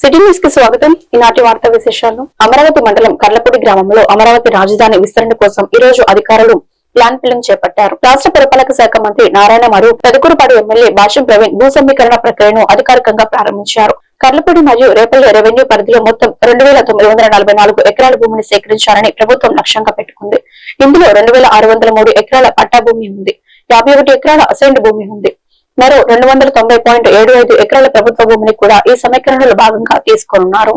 City న్యూస్కి స్వాగతం. ఈనాటి వార్తా విశేషాలు. అమరావతి మండలం కర్లపూడి గ్రామంలో అమరావతి రాజధాని విస్తరణ కోసం ఈ రోజు అధికారులు ప్లాన్ ఫిలింగ్ చేపట్టారు. రాష్ట్ర పురపాలక శాఖ మంత్రి నారాయణ మరియు పెదకూరుపాడు ఎమ్మెల్యే భాష్యం ప్రవీణ్ భూ సమీకరణ ప్రక్రియను అధికారికంగా ప్రారంభించారు. కర్లపూడి మరియు రేపల్లి రెవెన్యూ పరిధిలో మొత్తం రెండు వేల తొమ్మిది వందల నలభై నాలుగు ఎకరాల భూమిని సేకరించాలని ప్రభుత్వం లక్ష్యంగా పెట్టుకుంది. ఇందులో రెండు వేల ఆరు వందల మూడు ఎకరాల పట్టా భూమి ఉంది. యాభై ఒకటి ఎకరాల అసైన్డ్ భూమి ఉంది. మరో రెండు వందల తొంభై పాయింట్ ఏడు ఐదు ఎకరాల ప్రభుత్వ భూమిని కూడా ఈ సమీకరణలో భాగంగా తీసుకోనున్నారు.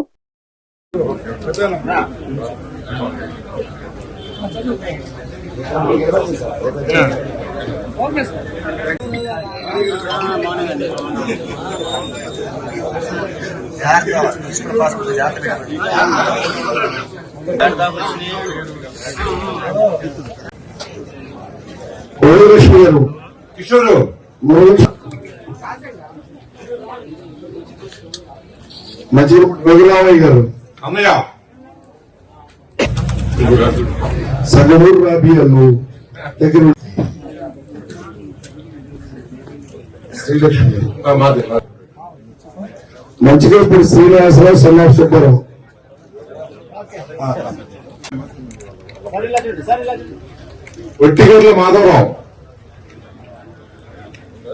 కిషోరు. మధ్య రఘురామయ్య గారు. అన్నయ్య. సగమూరు రాబియా నువ్వు దగ్గర. శ్రీలక్ష్మి. మంచిగా ఇప్పుడు శ్రీనివాసరావు సన్నాఫ్ సుబ్బారావు. ఒట్టిగొర్ల మాధవరావు.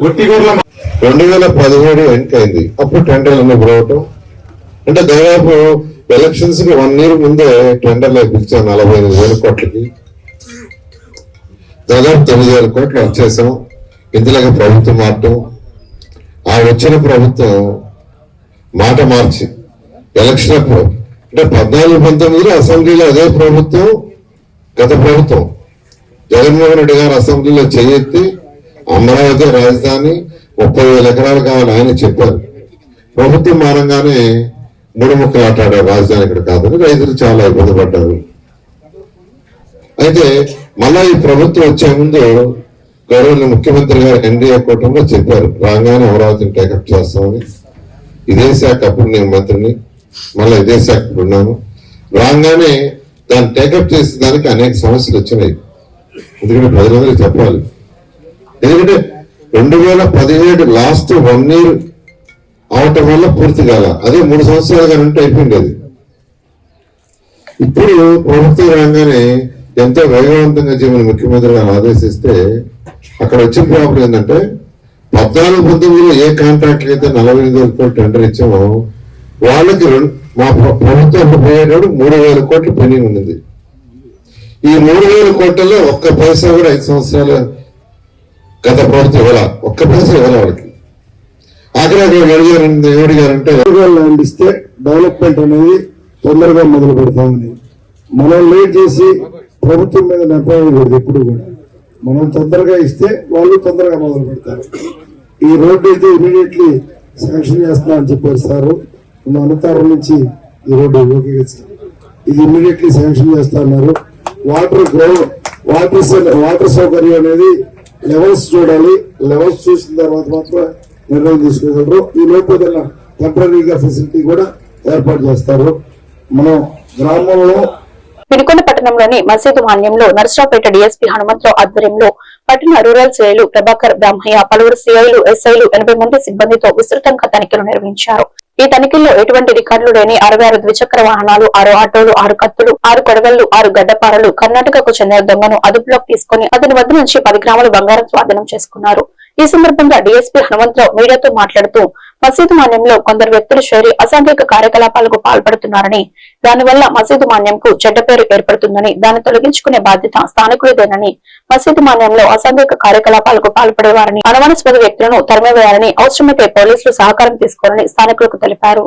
రెండు వేల పదిహేడు ఎన్నికైంది అయింది. అప్పుడు టెండర్లు అన్ని పిలవటం అంటే దాదాపు ఎలక్షన్స్కి వన్ ఇయర్ ముందే టెండర్లు పిలిచాం నలభై ఎనిమిది వేల కోట్లకి. దాదాపు తొమ్మిది వేల కోట్లు వచ్చేసాం. ఇందులోకి ప్రభుత్వం మారటం. ఆ వచ్చిన ప్రభుత్వం మాట మార్చి ఎలక్షన్ అప్పుడు. అంటే పద్నాలుగు పంతొమ్మిదిలో అసెంబ్లీలో అదే ప్రభుత్వం గత ప్రభుత్వం. జగన్మోహన్ రెడ్డి గారు అసెంబ్లీలో చేయెత్తి అమరావతి రాజధాని ముప్పై వేల ఎకరాలు కావాలి ఆయన చెప్పారు. ప్రభుత్వం మారంగానే మూడు ముక్కలు ఆటాడారు రాజధాని ఇక్కడ కాదని రైతులు చాలా ఇబ్బంది పడ్డారు. అయితే మళ్ళా ఈ ప్రభుత్వం వచ్చే ముందు గౌరవ ముఖ్యమంత్రి గారు ఎన్డీఏ కూటమిలో చెప్పారు రాగానే అమరావతిని టేకప్ చేస్తామని. ఇదే శాఖ అప్పుడు నేను మంత్రిని మళ్ళీ ఇదే శాఖ ఉన్నాను. రాగానే దాన్ని టేకప్ చేసే దానికి అనేక సమస్యలు వచ్చినాయి. ఎందుకంటే ప్రజలందరికీ చెప్పాలి ఎందుకంటే రెండు వేల పదిహేడు లాస్ట్ వన్ ఇయర్ అవటం వల్ల పూర్తి కాల. అదే మూడు సంవత్సరాలుగా అంటే అయిపోయింది అది ఇప్పుడు ప్రభుత్వం రాగానే ఎంతో వేగవంతంగా చేయమని ముఖ్యమంత్రి గారు ఆదేశిస్తే అక్కడ వచ్చిన ప్రాబ్లం ఏంటంటే పద్నాలుగు పంతొమ్మిదిలో ఏ కాంట్రాక్ట్ అయితే నలభై ఎనిమిది వేల కోట్లు టెండర్ ఇచ్చామో వాళ్ళకి మా ప్రభుత్వం పోయేటప్పుడు మూడు వేల కోట్లు పెండింగ్ ఉన్నది. ఈ మూడు వేల కోట్లలో ఒక్క పైసా కూడా ఐదు సంవత్సరాలు గత ప్రభుత్వం ఇవ్వాల. ఒక్క పైసా ఇవ్వాల వాళ్ళకి. ఆఖరి అక్కడ అడిగారంటే ఏమడిగారంటే ల్యాండ్ ఇస్తే డెవలప్మెంట్ అనేది తొందరగా మొదలు పెడతామని. మనం లేట్ చేసి ప్రభుత్వం మీద నెప్పకూడదు ఎప్పుడు కూడా. మనం తొందరగా ఇస్తే వాళ్ళు తొందరగా మొదలు పెడతారు. ఈ రోడ్డు అయితే ఇమీడియట్లీ శాంక్షన్ చేస్తున్నా అని చెప్పారు సారు. మన అనంతరం నుంచి ఈ రోడ్డు ఉపయోగించారు ఇది ఇమీడియట్లీ శాంక్షన్ చేస్తా అన్నారు. వాటర్ గ్రౌండ్ వాటర్ వాటర్ సౌకర్యం అనేది లెవెల్స్ చూడాలి. లెవెల్స్ చూసిన తర్వాత మాత్రం నిర్ణయం తీసుకోగలరు ఈ లోపల టెంపరీగా ఫెసిలిటీ కూడా ఏర్పాటు చేస్తారు. మనం గ్రామంలో పిడికొండ పట్టణంలోని మసీదు మాన్యంలో నర్సరావుపేట డిఎస్పీ హనుమంతరావు ఆధ్వర్యంలో పట్టణ రూరల్ సిఐలు ప్రభాకర్ బ్రహ్మయ్య పలువురు సిఐలు ఎస్ఐలు ఎనభై మంది సిబ్బందితో విస్తృతంగా తనిఖీలు నిర్వహించారు. ఈ తనిఖీల్లో ఎటువంటి రికార్డులు లేని అరవై ఆరు ద్విచక్ర వాహనాలు ఆరు ఆటోలు ఆరు కత్తులు ఆరు కొడవళ్ళు ఆరు గడ్డపారలు కర్ణాటకకు చెందిన దొంగను అదుపులోకి తీసుకుని అతని వద్ద నుంచి పది గ్రాములు బంగారం స్వాధీనం చేసుకున్నారు. ఈ సందర్భంగా డీఎస్పీ హనుమంతరావు మీడియాతో మాట్లాడుతూ మసీదు మాన్యంలో కొందరు వ్యక్తులు చేరి అసాంఘిక కార్యకలాపాలకు పాల్పడుతున్నారని దానివల్ల మసీదు మాన్యంకు చెడ్డ పేరు ఏర్పడుతుందని దాన్ని తొలగించుకునే బాధ్యత స్థానికులదేనని మసీదు మాన్యంలో అసాంఘిక కార్యకలాపాలకు పాల్పడేవారని అనుమానాస్పద వ్యక్తులను తరిమివేయాలని అవసరమైతే పోలీసులు సహకారం తీసుకోవాలని స్థానికులకు తెలిపారు.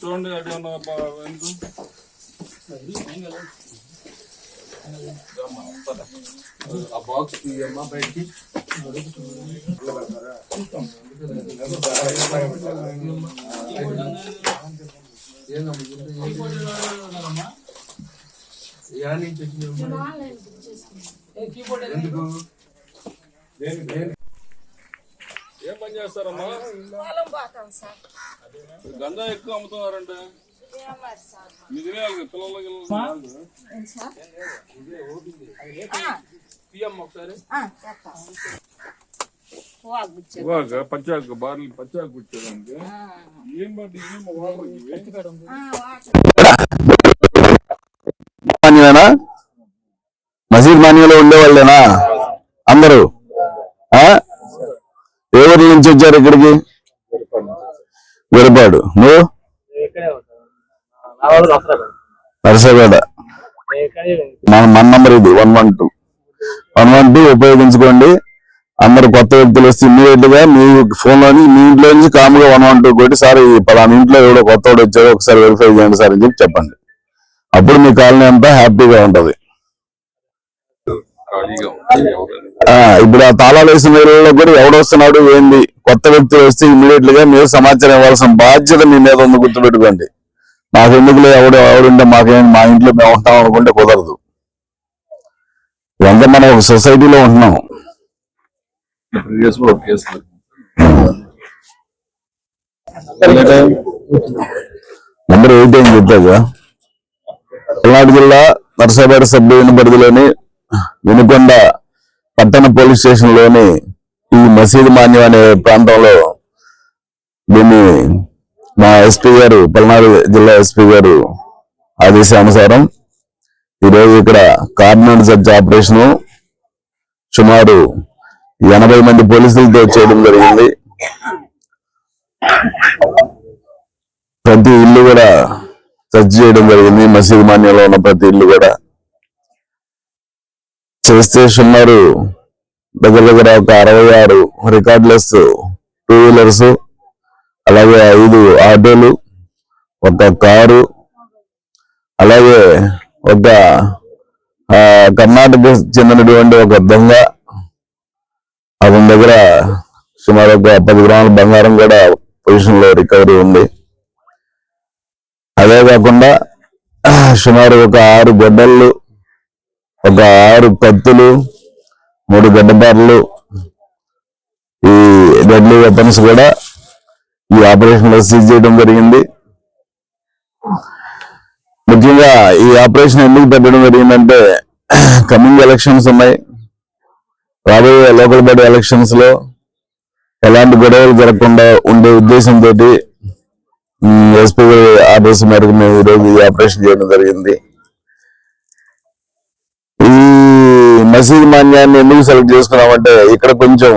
చూడండి అటు ఉన్న బ- ఎందుకు ఆ బాక్స్ తీయమ్మా బయటికి ఎందుకు? ఏం పని చేస్తారమ్మా? పొలం పోతాం సార్. గంజా ఎక్కువ అమ్ముతున్నారంటే. కదా, పిల్లలకి పచ్చాకు బార్లు పచ్చాకు కూర్చోడానికి ఏం బట్టి ఏం వాటర్ మసీద్ మాన్యంలో ఉండేవాళ్ళేనా? అందరూ? నుంచి వచ్చారు ఇక్కడికి? విరపాడు నువ్వు? నరసపేట మన మన నంబర్ ఇది one one two one one two ఉపయోగించుకోండి. అందరు కొత్త వ్యక్తులు వస్తే ఇమీడియట్గా మీ ఫోన్లోని మీ ఇంట్లో నుంచి కాముగా వన్ వన్ టూ కొట్టి సార్ పలానా ఇంట్లో ఎవడో కొత్త వాడు వచ్చారో ఒకసారి వెరిఫై చేయండి సార్ అని చెప్పి చెప్పండి. అప్పుడు మీ కాలనీ అంతా హ్యాపీగా ఉంటది. ఇప్పుడు ఆ తాళాలు వేసిన ఇళ్ళలో కూడా ఎవడొస్తున్నాడు ఏంది? కొత్త వ్యక్తులు వస్తే ఇమీడియట్గా మీరు సమాచారం ఇవ్వాల్సిన బాధ్యత మీ మీద ఉంది గుర్తుపెట్టుకోండి. నాకు ఎందుకులే ఎవడు ఎవడుంటే మాకేం మా ఇంట్లో మేము ఉంటాం అనుకుంటే కుదరదు. ఇదంతా మనం ఒక సొసైటీలో ఉంటున్నాం. నెంబర్ ఎయిట్ అని చెప్పాక పల్నాడు జిల్లా నరసాపేట సబ్ డివిజన్ పరిధిలోని వినుకొండ పట్టణ పోలీస్ స్టేషన్లోని ఈ మసీద్ మాన్యం అనే ప్రాంతంలో దీన్ని మా ఎస్పీ గారు పల్నాడు జిల్లా ఎస్పీ గారు ఆదేశానుసారం ఈరోజు ఇక్కడ కార్నర్ సెర్చ్ ఆపరేషన్ సుమారు ఎనభై మంది పోలీసులతో చేయడం జరిగింది. ప్రతి ఇల్లు కూడా సెర్చ్ చేయడం జరిగింది. మసీద్ మాన్యంలో ఉన్న ప్రతి ఇల్లు కూడా చేస్తే సుమారు దగ్గర దగ్గర ఒక అరవై ఆరు రికార్డ్లెస్ టూ వీలర్స్ అలాగే ఐదు ఆటోలు ఒక కారు అలాగే ఒక కర్ణాటక చెందినటువంటి ఒక దొంగ. అతని దగ్గర సుమారు ఒక పది గ్రాముల బంగారం కూడా పొజిషన్లో రికవరీ ఉంది. అదే కాకుండా సుమారు ఒక ఆరు గొడ్డళ్ళు ఒక ఆరు కత్తులు మూడు గడ్డబార్లు ఈ డెడ్లీ వెపన్స్ కూడా ఈ ఆపరేషన్లో సీజ్ చేయడం జరిగింది. ముఖ్యంగా ఈ ఆపరేషన్ ఎందుకు పెట్టడం జరిగిందంటే కమింగ్ ఎలక్షన్స్ ఉన్నాయి. రాబోయే లోకల్ బాడీ ఎలక్షన్స్లో ఎలాంటి గొడవలు జరగకుండా ఉండే ఉద్దేశంతో ఎస్పీ ఆర్డర్స్ మేరకు మేము ఈరోజు ఈ ఆపరేషన్ చేయడం జరిగింది. ఈ మసీద్ మాన్యాన్ని ఎందుకు సెలెక్ట్ చేసుకున్నామంటే ఇక్కడ కొంచెం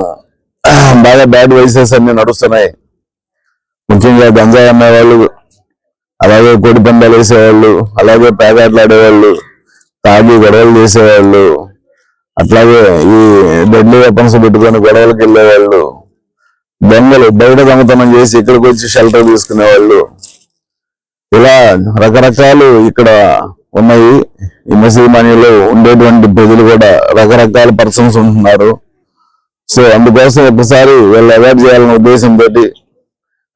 బాగా బ్యాడ్ వైసెస్ అన్ని నడుస్తున్నాయి. ముఖ్యంగా గంజాయి అమ్మేవాళ్ళు అలాగే కోడి పందాలు వేసేవాళ్ళు అలాగే పేకాట్లు ఆడేవాళ్ళు తాగి గొడవలు చేసేవాళ్ళు అట్లాగే ఈ డెడ్లీ వెపన్స్ పెట్టుకొని గొడవలకు వెళ్ళేవాళ్ళు దొంగలు బయట దొంగతనం చేసి ఇక్కడికి వచ్చి షెల్టర్ తీసుకునేవాళ్ళు. ఇలా రకరకాలు ఇక్కడ ఉన్నాయి. ఈ మెసేజ్ మనీలో ఉండేటువంటి ప్రజలు కూడా రకరకాల పర్సన్స్ ఉంటున్నారు. సో అందుకోసం ఒకసారి వీళ్ళు అవాయిడ్ చేయాలనే ఉద్దేశంతో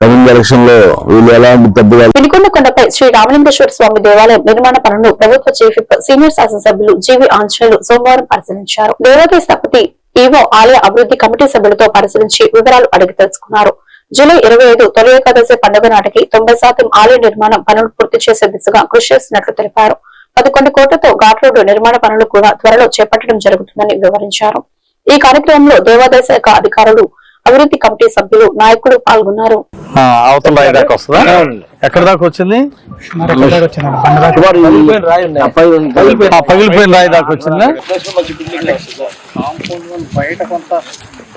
కమింగ్ ఎలక్షన్లో వీళ్ళు ఎలాంటి తప్పుగా వినుకొండ కొండపై శ్రీ రామలింగేశ్వర స్వామి దేవాలయం నిర్మాణ పనులను ప్రభుత్వ చీఫ్ సీనియర్ శాసనసభ్యులు జీవి ఆంజనేయులు సోమవారం పరిశీలించారు. దేవాలయ స్థపతి ఈవో ఆలయ అభివృద్ధి కమిటీ సభ్యులతో పరిశీలించి వివరాలు అడిగి తెలుసుకున్నారు. జూలై ఇరవై ఐదు తొలి ఏకాదశి పండుగ నాటికి తొంభై శాతం ఆలయ నిర్మాణం పనులు పూర్తి చేసే దిశగా కృషి చేస్తున్నట్లు తెలిపారు. పదకొండు కోట్లతో ఘాట్ రోడ్డు నిర్మాణ పనులు కూడా త్వరలో చేపట్టడం జరుగుతుందని వివరించారు. ఈ కార్యక్రమంలో దేవాదాయ శాఖ అధికారులు అభివృద్ధి కమిటీ సభ్యులు నాయకులు పాల్గొన్నారు. ఆ, అవతల రాయి దాకా వస్తుందా? ఎక్కడ దాకా వచ్చింది? పగిలిపోయిన రాయి దాకా. వచ్చిందా?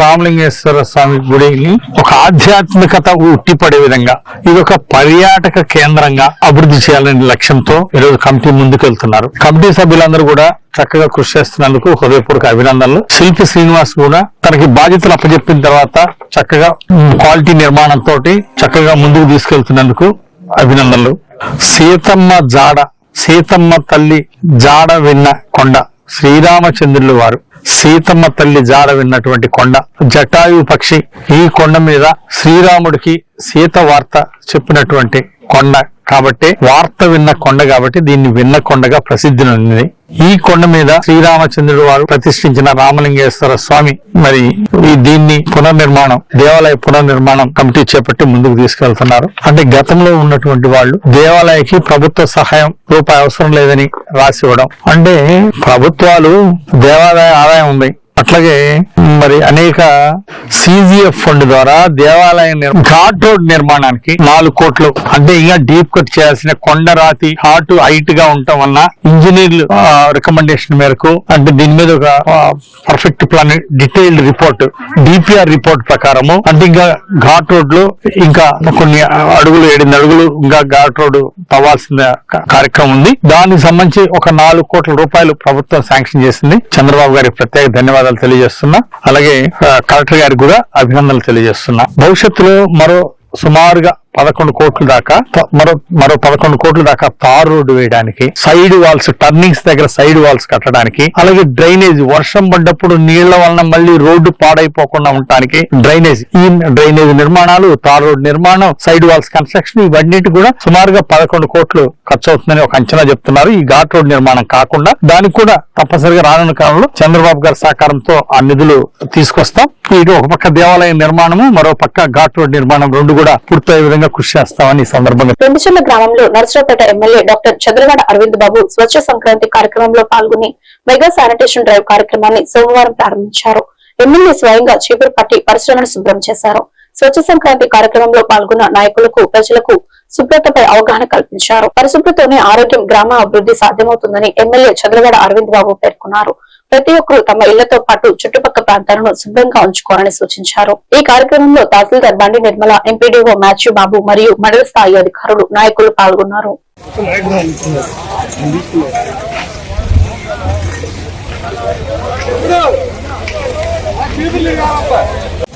రామలింగేశ్వర స్వామి గుడిని ఒక ఆధ్యాత్మికత ఉట్టిపడే విధంగా ఇది ఒక పర్యాటక కేంద్రంగా అభివృద్ధి చేయాలనే లక్ష్యంతో ఈరోజు కమిటీ ముందుకు వెళ్తున్నారు కమిటీ సభ్యులందరూ కూడా చక్కగా కృషి చేస్తున్నందుకు హృదయపూర్వక అభినందనలు. శిల్పి శ్రీనివాస్ కూడా తనకి బాధ్యతలు అప్పచెప్పిన తర్వాత చక్కగా క్వాలిటీ నిర్మాణంతో చక్కగా ముందుకు తీసుకెళ్తున్నందుకు అభినందనలు. సీతమ్మ జాడ సీతమ్మ తల్లి జాడ విన్న కొండ శ్రీరామచంద్రులు వారు. సీతమ్మ తల్లి జాడ విన్నటువంటి కొండ. జటాయు పక్షి ఈ కొండ మీద శ్రీరాముడికి సీత వార్త చెప్పినటువంటి కొండ. కాబట్టి వార్త విన్న కొండ కాబట్టి దీన్ని విన్న కొండగా ప్రసిద్ధి నొందింది ఈ కొండ మీద శ్రీరామచంద్రుడు వారు ప్రతిష్ఠించిన రామలింగేశ్వర స్వామి. మరి ఈ దీన్ని పునర్నిర్మాణం దేవాలయ పునర్నిర్మాణం కమిటీ చేపట్టి ముందుకు తీసుకెళ్తున్నారు. అంటే గతంలో ఉన్నటువంటి వాళ్ళు దేవాలయకి ప్రభుత్వ సహాయం రూపాయి అవసరం లేదని రాసి ఇవ్వడం. అంటే ప్రభుత్వాలు దేవాలయ ఆదాయం ఉంది. అట్లాగే మరి అనేక సిజిఎఫ్ ఫండ్ ద్వారా దేవాలయ ఘాట్ రోడ్ నిర్మాణానికి నాలుగు కోట్లు. అంటే ఇంకా డీప్ కట్ చేయాల్సిన కొండ రాతి హాట్ హైట్గా ఉండటం వలన ఇంజనీర్లు రికమెండేషన్ మేరకు అంటే దీని మీద ఒక perfect plan detailed report DPR report ప్రకారము. అంటే ఇంకా ఘాట్ రోడ్లో ఇంకా కొన్ని అడుగులు ఏడెనిమిది అడుగులు ఇంకా ఘాట్ రోడ్ తవ్వాల్సిన కార్యక్రమం ఉంది. దానికి సంబంధించి ఒక నాలుగు కోట్ల రూపాయలు ప్రభుత్వం శాంక్షన్ చేసింది. చంద్రబాబు గారికి ప్రత్యేక ధన్యవాదాలు. తెలియజేస్తున్నా. అలాగే కలెక్టర్ గారికి కూడా అభినందనలు తెలియజేస్తున్నా. భవిష్యత్తులో మరో సుమారుగా పదకొండు కోట్ల దాకా మరో మరో పదకొండు కోట్ల దాకా తార్ రోడ్డు వేయడానికి సైడ్ వాల్స్ టర్నింగ్స్ దగ్గర సైడ్ వాల్స్ కట్టడానికి అలాగే డ్రైనేజ్ వర్షం పడ్డప్పుడు నీళ్ళ వలన మళ్ళీ రోడ్డు పాడైపోకుండా ఉండటానికి డ్రైనేజ్ ఈ డ్రైనేజ్ నిర్మాణాలు తార్ రోడ్ నిర్మాణం సైడ్ వాల్స్ కన్స్ట్రక్షన్ ఇవన్నిటి కూడా సుమారుగా పదకొండు కోట్లు ఖర్చు అవుతుందని ఒక అంచనా చెప్తున్నారు. ఈ ఘాట్ రోడ్ నిర్మాణం కాకుండా దానికి కూడా తప్పనిసరిగా రానున్న కాలంలో చంద్రబాబు గారి సహకారంతో ఆ నిధులు తీసుకొస్తాం. ఇటు ఒక పక్క దేవాలయం నిర్మాణము మరో పక్క ఘాట్ రోడ్ నిర్మాణం రెండు కూడా పూర్తయ్యే విధంగా కృషి చేస్తామని ఈ సందర్భంగా రెండుచెల్ల గ్రామంలో నరసరావుపేట ఎమ్మెల్యే డాక్టర్ చంద్రగడ అరవింద్ బాబు స్వచ్ఛ సంక్రాంతి కార్యక్రమంలో పాల్గొని మెగా శానిటేషన్ డ్రైవ్ కార్యక్రమాన్ని సోమవారం ప్రారంభించారు. ఎమ్మెల్యే స్వయంగా చీపురు పట్టి పరిశ్రమను శుభ్రం చేశారు. స్వచ్ఛ సంక్రాంతి కార్యక్రమంలో పాల్గొన్న నాయకులకు ప్రజలకు శుభ్రతపై అవగాహన కల్పించారు. పరిశుభ్రతతోనే ఆరోగ్యం గ్రామ అభివృద్ధి సాధ్యమవుతుందని ఎమ్మెల్యే చంద్రగడ అరవింద్ బాబు పేర్కొన్నారు. ప్రతి ఒక్కరూ తమ ఇళ్ళతో పాటు చుట్టుపక్కల ప్రాంతాలను శుభ్రంగా ఉంచుకోవాలని సూచించారు. ఈ కార్యక్రమంలో తహసీల్దార్ బండి నిర్మల ఎంపీడీఓ మాథ్యూ బాబు మరియు మండల స్థాయి అధికారులు నాయకులు పాల్గొన్నారు.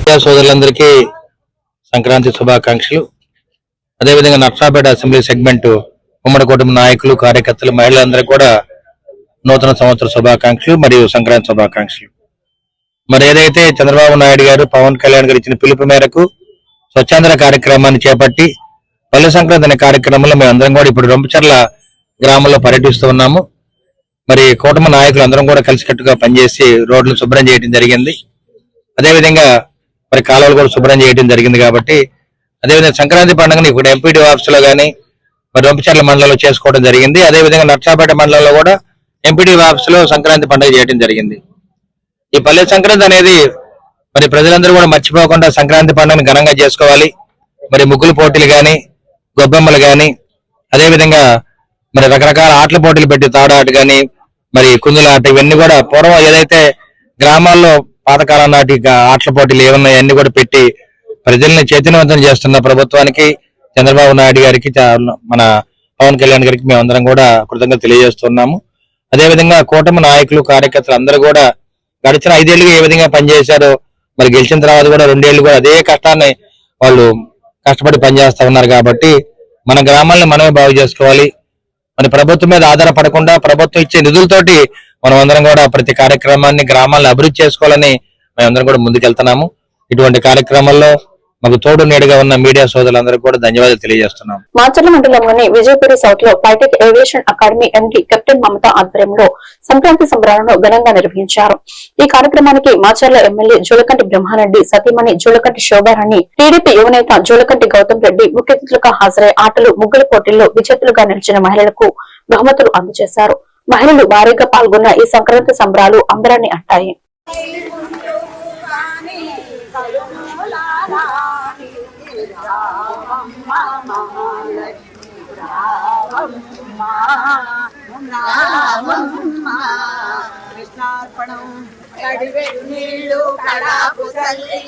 మీడియా సోదరులందరికీ సంక్రాంతి శుభాకాంక్షలు. అదేవిధంగా నర్సాపేట అసెంబ్లీ సెగ్మెంట్ ఉమ్మడి కుటుంబ నాయకులు కార్యకర్తలు మహిళలందరికీ కూడా నూతన సంవత్సర శుభాకాంక్షలు మరియు సంక్రాంతి శుభాకాంక్షలు. మరి ఏదైతే చంద్రబాబు నాయుడు గారు పవన్ కళ్యాణ్ గారు ఇచ్చిన పిలుపు మేరకు స్వచ్ఛాంధ్ర కార్యక్రమాన్ని చేపట్టి పల్లె సంక్రాంతి అనే కార్యక్రమంలో మేము అందరం కూడా ఇప్పుడు రొంపచర్ల గ్రామంలో పర్యటిస్తూ ఉన్నాము. మరి కూటమి నాయకులు అందరం కూడా కలిసికట్టుగా పనిచేసి రోడ్లు శుభ్రం చేయడం జరిగింది. అదేవిధంగా మరి కాలువలు కూడా శుభ్రం చేయడం జరిగింది కాబట్టి అదేవిధంగా సంక్రాంతి పండుగని ఇప్పుడు ఎంపీడీ ఆఫీస్లో కానీ మరి రొంపచర్ల మండలంలో చేసుకోవడం జరిగింది. అదేవిధంగా నర్సాపేట మండలంలో కూడా ఎంపీడీ ఆఫీస్లో సంక్రాంతి పండుగ చేయడం జరిగింది. ఈ పల్లె సంక్రాంతి అనేది మరి ప్రజలందరూ కూడా మర్చిపోకుండా సంక్రాంతి పండుగను ఘనంగా చేసుకోవాలి. మరి ముగ్గులు పోటీలు కానీ గొబ్బెమ్మలు కానీ అదేవిధంగా మరి రకరకాల ఆటల పోటీలు పెట్టి తాడాట కానీ మరి కుందుల ఆట ఇవన్నీ కూడా పూర్వం ఏదైతే గ్రామాల్లో పాతకాలం నాటి ఆటల పోటీలు ఏమున్నాయి అన్ని కూడా పెట్టి ప్రజల్ని చైతన్యవంతం చేస్తున్న ప్రభుత్వానికి చంద్రబాబు నాయుడు గారికి మన పవన్ కళ్యాణ్ గారికి మేమందరం కూడా కృతజ్ఞత తెలియజేస్తున్నాము. అదేవిధంగా కూటమి నాయకులు కార్యకర్తలు అందరూ కూడా గడిచిన ఐదేళ్ళుగా ఏ విధంగా పనిచేశారో మరి గెలిచిన తర్వాత కూడా రెండేళ్ళు కూడా అదే కష్టాన్ని వాళ్ళు కష్టపడి పనిచేస్తా ఉన్నారు కాబట్టి మన గ్రామాలను మనమే బాగు చేసుకోవాలి. మన ప్రభుత్వం మీద ఆధారపడకుండా ప్రభుత్వం ఇచ్చే నిధులతోటి మనం అందరం కూడా ప్రతి కార్యక్రమాన్ని గ్రామాలను అభివృద్ధి చేసుకోవాలని మేమందరం కూడా ముందుకెళ్తున్నాము. ఇటువంటి కార్యక్రమాల్లో మాకు తోడు నీడగా ఉన్న మీడియా సోదరులందరూ కూడా ధన్యవాదాలు తెలియజేస్తున్నాం. మాచర్ల మండలంలోని విజయపురి సౌత్లో Flytech aviation academy MD captain Mamata ఆధ్వర్యంలో సంక్రాంతి సంబరాలను ఘనంగా నిర్వహించారు. ఈ కార్యక్రమానికి మాచర్ల ఎమ్మెల్యే జోలకంటి బ్రహ్మారెడ్డి సతీమణి జోలకంటి శోభారాణి టీడీపీ యువనేత జోలకంటి గౌతమ్ రెడ్డి ముఖ్య అతిథులుగా హాజరై ఆటలు ముగ్గుల పోటీల్లో విజేతలుగా నిలిచిన మహిళలకు బహుమతులు అందజేశారు. మహిళలు భారీగా పాల్గొన్న ఈ సంక్రాంతి సంబరాలు అంబరాన్ని అంటాయి. కృష్ణార్పణం కడివే నీళ్ళు కడాపు తల్లి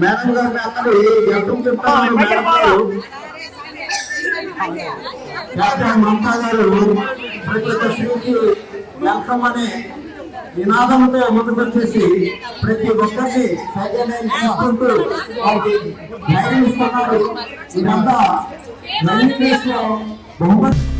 మేడం గారు అందరూ మేడం గారు డాక్టర్ మమతా గారు ప్రతి ఒక్క స్త్రీకి వెల్కమ్ అనే నినాదంతో మొదలుపెట్టేసి ప్రతి ఒక్కరిని సైజన్ తీసుకుంటూ వారికి ధైర్యం ఇస్తున్నారు ఇదంతా లో బహుమతి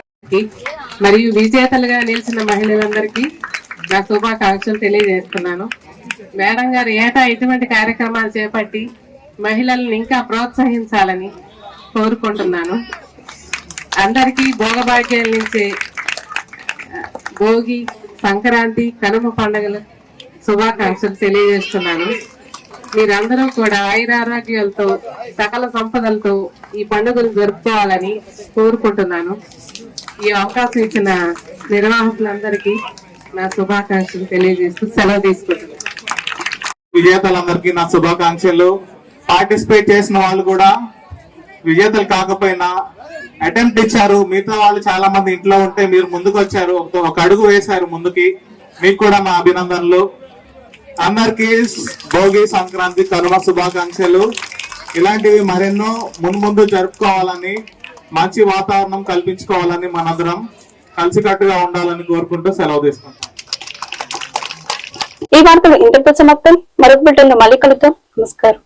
మరియు విజేతలుగా నిలిచిన మహిళలందరికీ నా శుభాకాంక్షలు తెలియజేస్తున్నాను. మేడం గారు ఏటా ఇటువంటి కార్యక్రమాలు చేపట్టి మహిళలను ఇంకా ప్రోత్సహించాలని కోరుకుంటున్నాను. అందరికీ భోగభాగ్యాల నుంచి భోగి సంక్రాంతి కనుమ పండుగల శుభాకాంక్షలు తెలియజేస్తున్నాను. మీరందరూ కూడా ఆయురారోగ్యాలతో సకల సంపదలతో ఈ పండుగలు జరుపుకోవాలని కోరుకుంటున్నాను. ఈ అవకాశం ఇచ్చిన నిర్వాహకులందరికీ నా శుభాకాంక్షలు తెలియజేస్తూ సెలవు తీసుకుంటున్నాను. విజేతలందరికీ నా శుభాకాంక్షలు. పార్టిసిపేట్ చేసిన వాళ్ళు కూడా విజేతలు కాకపోయినా అటెంప్ట్ ఇచ్చారు. మిగతా వాళ్ళు చాలా మంది ఇంట్లో ఉంటే మీరు ముందుకు వచ్చారు ఒక- అడుగు వేశారు ముందుకి. మీకు కూడా నా అభినందనలు. అందరికీ భోగి సంక్రాంతి కనుమ శుభాకాంక్షలు. ఇలాంటివి మరెన్నో మున్ముందు జరుపుకోవాలని మంచి వాతావరణం కల్పించుకోవాలని మనందరం కలిసికట్టుగా ఉండాలని కోరుకుంటూ సెలవు తీసుకుంటాం ఈ వార్తలు ఇంతటితో సమాప్తం మరొక బిడ్డలను మళ్ళీ కలుద్దాం. నమస్కారం.